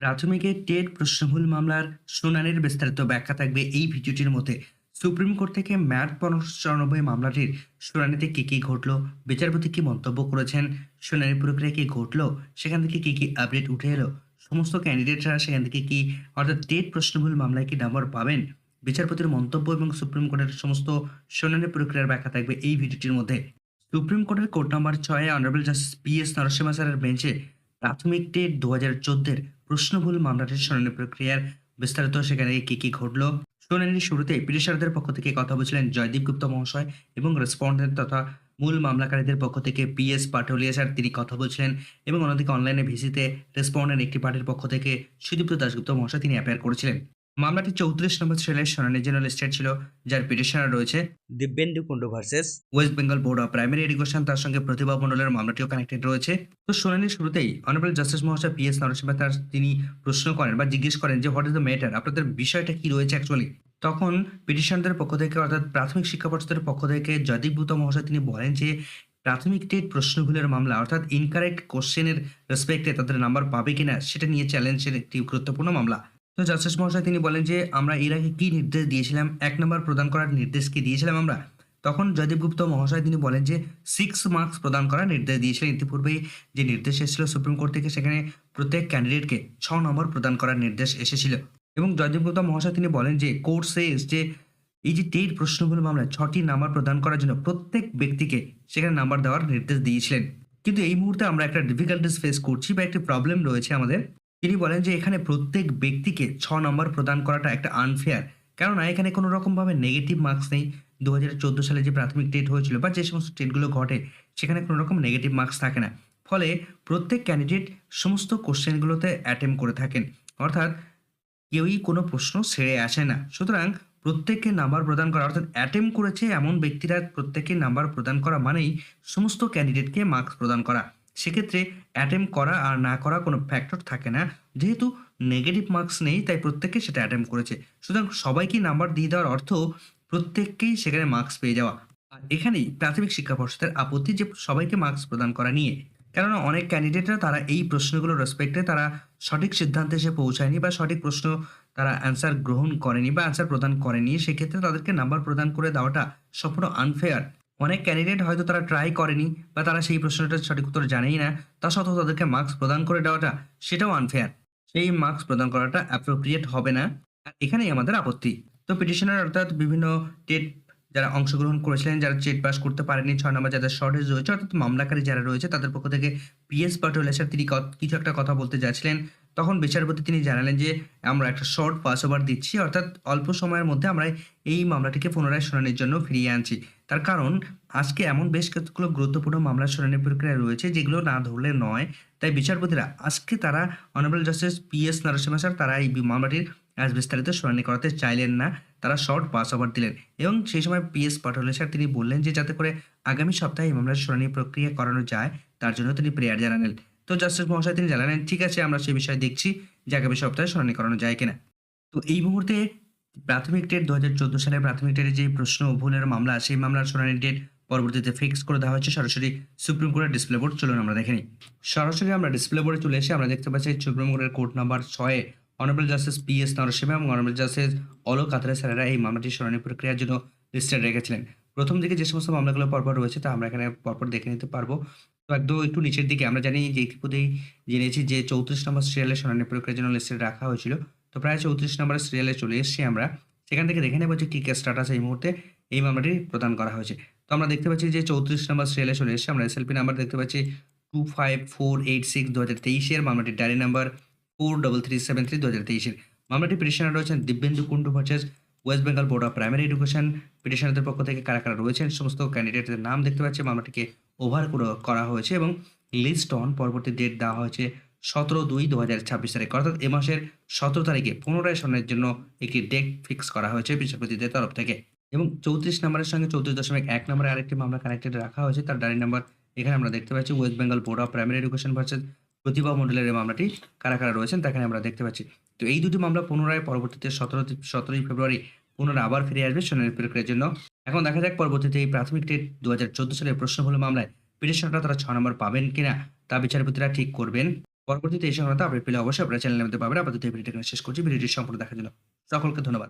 প্রাথমিকের TET প্রশ্নভুল মামলার শুনানির বিস্তারিত ব্যাখ্যা থাকবে এই ভিডিওটির মধ্যে। সুপ্রিম কোর্ট থেকে ম্যাট পনেরোশো মামলাটির শুনানিতে কী কী ঘটলো, বিচারপতি কী মন্তব্য করেছেন, শুনানি প্রক্রিয়া কী ঘটলো, সেখান থেকে কী কী আপডেট উঠে এলো, সমস্ত ক্যান্ডিডেটরা সেখান থেকে কি অর্থাৎ টেট প্রশ্নভুল মামলায় কি নাম্বার পাবেন, বিচারপতির মন্তব্য এবং সুপ্রিম কোর্টের সমস্ত শুনানি প্রক্রিয়ার ব্যাখ্যা থাকবে এই ভিডিওটির মধ্যে। সুপ্রিম কোর্টের কোর্ট নম্বর ছয়ে, honourable justice P S Narasimha স্যারের বেঞ্চে প্রাথমিক টেট দু হাজার চোদ্দের প্রশ্নভুল মামলাটির শুনানি প্রক্রিয়ার বিস্তারিত সেখানে কি কি ঘটল? শুনানির শুরুতে পিটিশনারদের পক্ষ থেকে কথা বলছিলেন জয়দীপ গুপ্ত মহাশয় এবং রেসপন্ডেন্ট তথা মূল মামলাকারীদের পক্ষ থেকে পি এস পাটোলিয়া স্যার তিনি কথা বলছিলেন এবং অন্যদিকে অনলাইনে ভিসিতে রেসপন্ডেন্ট একটি পার্টির পক্ষ থেকে সুদীপ্ত দাশগুপ্ত মহাশয় তিনি অ্যাপেয়ার করেছিলেন। মামলাটি চৌত্রিশ নম্বর শ্রেণির শুনানির জন্য লিস্টেড ছিল যার পিটিশনার রয়েছে Dibyendu Kundu versus West Bengal Board of Primary Education তার সঙ্গে প্রতিভা মণ্ডলের মামলাটিও কানেক্টেড রয়েছে। তো শুনানির শুরুতেই অনারেবল জাস্টিস মহাশয় পি এস নরসিংহ তার তিনি প্রশ্ন করেন বা জিজ্ঞেস করেন যে হোয়াট ইজ দ্য ম্যাটার আপনাদের বিষয়টা কি রয়েছে অ্যাকচুয়ালি তখন পিটিশনদের পক্ষ থেকে অর্থাৎ প্রাথমিক শিক্ষা পর্ষদের পক্ষ থেকে জয়দীপ বুত মহাশয় তিনি বলেন যে প্রাথমিক টেট প্রশ্নগুলোর মামলা অর্থাৎ ইনকারেক্ট কোশ্চেনের রেসপেক্টে তাদের নাম্বার পাবে কিনা সেটা নিয়ে চ্যালেঞ্জের একটি গুরুত্বপূর্ণ মামলা। তো জাস্টিস মহাশয়, তিনি বলেন যে, আমরা এর আগে কি নির্দেশ দিয়েছিলাম? এক নম্বর প্রদান করার নির্দেশ কি দিয়েছিলাম আমরা? তখন জয়দীপ গুপ্ত মহাশয়, তিনি বলেন যে সিক্স মার্কস প্রদান করার নির্দেশ দিয়েছিলেন। ইতিপূর্বে যে নির্দেশ এসেছিল সুপ্রিম কোর্ট থেকে, সেখানে প্রত্যেক ক্যান্ডিডেটকে ছ নম্বর প্রদান করার নির্দেশ এসেছিল। এবং জয়দীপ গুপ্ত মহাশয়, তিনি বলেন যে কোর্ট সেস যে এই যে টেট প্রশ্নগুলো মামলায় ছটি নাম্বার প্রদান করার জন্য প্রত্যেক ব্যক্তিকে সেখানে নাম্বার দেওয়ার নির্দেশ দিয়েছিলেন। কিন্তু এই মুহূর্তে আমরা একটা ডিফিকাল্টিস ফেস করছি বা একটি প্রবলেম রয়েছে আমাদের। তিনি বলেন যে এখানে প্রত্যেক ব্যক্তিকে ছ নম্বর প্রদান করাটা একটা আনফেয়ার কেননা এখানে কোনো রকমভাবে নেগেটিভ মার্কস নেই। দু হাজার চোদ্দ সালে যে প্রাথমিক টেট হয়েছিল বা যে সমস্ত টেটগুলো ঘটে, সেখানে কোনো রকম নেগেটিভ মার্কস থাকে না। ফলে প্রত্যেক ক্যান্ডিডেট সমস্ত কোশ্চেনগুলোতে অ্যাটেম্প করে থাকেন। অর্থাৎ কেউই কোনো প্রশ্ন ছেড়ে আসে না। সুতরাং প্রত্যেককে নাম্বার প্রদান করা, অর্থাৎ অ্যাটেম্প করেছে এমন ব্যক্তিরা প্রত্যেককে নাম্বার প্রদান করা মানেই সমস্ত ক্যান্ডিডেটকে মার্কস প্রদান করা। সেক্ষেত্রে অ্যাটেম্প করা আর না করা কোনো ফ্যাক্টর থাকে না। যেহেতু নেগেটিভ মার্কস নেই, তাই প্রত্যেকে সেটা অ্যাটেম্প করেছে। সুতরাং সবাইকে নাম্বার দিয়ে দেওয়ার অর্থ প্রত্যেককেই সেখানে মার্কস পেয়ে যাওয়া। আর এখানেই প্রাথমিক শিক্ষা পর্ষদের আপত্তি যে সবাইকে মার্কস প্রদান করা নিয়ে। কেননা অনেক ক্যান্ডিডেটরা তারা এই প্রশ্নগুলোর রেসপেক্টে তারা সঠিক সিদ্ধান্তে এসে পৌঁছায়নি বা সঠিক প্রশ্ন তারা অ্যান্সার গ্রহণ করেনি বা অ্যান্সার প্রদান করেনি। সেক্ষেত্রে তাদেরকে নাম্বার প্রদান করে দেওয়াটা সম্পূর্ণ আনফেয়ার অনেক ক্যান্ডিডেট হয়তো তারা ট্রাই করেনি বা তারা সেই প্রশ্নটার সঠিক উত্তর জানেই না। তা সত্ত্বেও তাদেরকে মার্কস প্রদান করে দেওয়াটা সেটাও আনফেয়ার সেই মার্কস প্রদান করাটা অ্যাপ্রোপ্রিয়েট হবে না। আর এখানেই আমাদের আপত্তি। তো পিটিশনার অর্থাৎ বিভিন্ন টেট যারা অংশগ্রহণ করেছিলেন, যারা চেট পাস করতে পারেনি, ছয় নম্বর যাদের শর্টেজ রয়েছে, অর্থাৎ মামলাকারী যারা রয়েছে, তাদের পক্ষ থেকে পিএস পাটোলা স্যার তিনি কিছু একটা কথা বলতে যাচ্ছিলেন। তখন বিচারপতি তিনি জানালেন যে, আমরা একটা শর্ট পাস ওভার দিচ্ছি, অর্থাৎ অল্প সময়ের মধ্যে আমরা এই মামলাটিকে পুনরায় শুনানির জন্য ফিরিয়ে আনছি। তার কারণ, আজকে এমন বেশ কতগুলো গুরুত্বপূর্ণ মামলা শুনানি প্রক্রিয়া রয়েছে যেগুলো না ধরলে নয়। তাই বিচারপতিরা আজকে তারা honourable justice P S Narasimha sir তারা এই মামলাটির আজ বিস্তারিত শুনানি করাতে চাইলেন না। তারা শর্ট পাস ওভার দিলেন এবং সেই সময় পি এস পাটোলে স্যার তিনি বললেন যে, যাতে করে আগামী সপ্তাহে এই মামলার শুনানি প্রক্রিয়া করানো যায়, তার জন্য তিনি প্রেয়ার জানালেন। তো জাস্টিস মহাশয় তিনি জানালেন, ঠিক আছে, আমরা সেই বিষয়ে দেখছি যে আগামী সপ্তাহে শুনানি করানো যায় কিনা। তো এই মুহূর্তে প্রাথমিক ডেট দু হাজার চোদ্দ সালে প্রাথমিক ডেটে যে প্রশ্ন ভুলের মামলা, সেই মামলার শুনানির ডেট পরবর্তীতে ফিক্স করে দেওয়া হয়েছে। সরাসরি সুপ্রিম কোর্টের ডিসপ্লে বোর্ড চলুন আমরা দেখে নিই। সরাসরি আমরা ডিসপ্লে বোর্ডে চলে এসে আমরা দেখতে পাচ্ছি সুপ্রিম কোর্টের কোর্ট নাম্বার ছয়ে honourable justice P S Narasimha এবং অনারেবল জাস্টিস অলোক আতরা স্যারেরা এই মামলাটি শুনানি প্রক্রিয়ার জন্য লিস্টেড রেখেছিলেন। প্রথম দিকে যে সমস্ত মামলাগুলো পরপর রয়েছে তা আমরা এখানে পরপর দেখে নিতে পারব। তো একদম একটু নিচের দিকে আমরা জানি যে ইতিপূর্বেই জেনেছি যে চৌত্রিশ নম্বর সিরিয়ালের শুনানি প্রক্রিয়ার জন্য লিস্টেড রাখা হয়েছিল। তো প্রায় চৌত্রিশ নম্বর সিরিয়ালে চলে এসেছি আমরা। সেখান থেকে দেখে নেব যে কী কী স্ট্যাটাস এই মুহূর্তে এই মামলাটি প্রদান করা হয়েছে। তো আমরা দেখতে পাচ্ছি যে চৌত্রিশ নম্বর সিরিয়ালে চলে এসেছি আমরা। এসএলপি নাম্বার দেখতে পাচ্ছি two five four eight six দু হাজার তেইশের মামলাটির diary number four double three seven three দু হাজার তেইশের মামলাটি পিটিশনার রয়েছেন Dibyendu Kundu versus West Bengal Board of Primary Education পিটিশনারদের পক্ষ থেকে কারা কারা রয়েছেন, সমস্ত ক্যান্ডিডেটদের নাম দেখতে পাচ্ছি। মামলাটিকে ওভার করা হয়েছে এবং লিস্ট অন পরবর্তী ডেট দেওয়া হয়েছে সতেরো দুই দু হাজার ছাব্বিশ তারিখ, অর্থাৎ এ মাসের সতেরো তারিখে পুনরায় শুনানির জন্য একটি ডেট ফিক্স করা হয়েছে বিচারপতিদের তরফ থেকে। এবং চৌত্রিশ নম্বরের সঙ্গে চৌত্রিশ দশমিক এক নম্বরে আরেকটি মামলা কানেক্টেড রাখা হয়েছে, তার ডায়রি নাম্বার এখানে আমরা দেখতে পাচ্ছি। West Bengal Board of Primary Education versus Pratibha মণ্ডলের এই মামলাটি কারা কারা রয়েছেন তাখানে আমরা দেখতে পাচ্ছি। তো এই দুটি মামলা পুনরায় পরবর্তীতে সতেরো সতেরোই ফেব্রুয়ারি পুনরায় আবার ফিরে আসবে শুনানি প্রক্রিয়ার জন্য। এখন দেখা যাক পরবর্তীতে এই প্রাথমিক ডেট দু হাজার চোদ্দ সালের প্রশ্ন হলো মামলায় পিটিশনটা তারা ছ নম্বর পাবেন কিনা, তা বিচারপতিরা ঠিক করবেন। পরবর্তীতে এই সংক্রান্ত আপডেট পেলে অবশ্যই আপনার চ্যানেলের মধ্যে পাবেন। আপাতত এই ভিডিওটি শেষ করছি। ভিডিওটি সম্পূর্ণ দেখার জন্য সকলকে ধন্যবাদ।